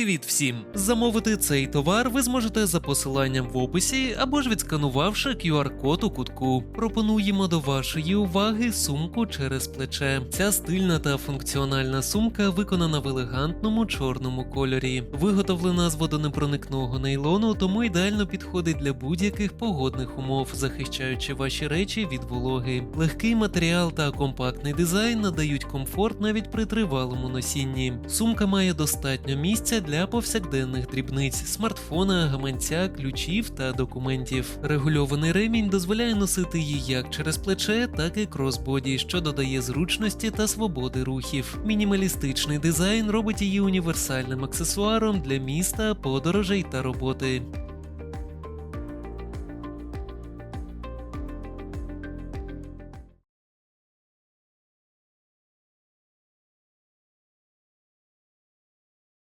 Привіт всім! Замовити цей товар ви зможете за посиланням в описі або ж відсканувавши QR-код у кутку. Пропонуємо до вашої уваги сумку через плече. Ця стильна та функціональна сумка виконана в елегантному чорному кольорі. Виготовлена з водонепроникного нейлону, тому ідеально підходить для будь-яких погодних умов, захищаючи ваші речі від вологи. Легкий матеріал та компактний дизайн надають комфорт навіть при тривалому носінні. Сумка має достатньо місця для повсякденних дрібниць, смартфона, гаманця, ключів та документів. Регульований ремінь дозволяє носити її як через плече, так і кросбоді, що додає зручності та свободи рухів. Мінімалістичний дизайн робить її універсальним аксесуаром для міста, подорожей та роботи.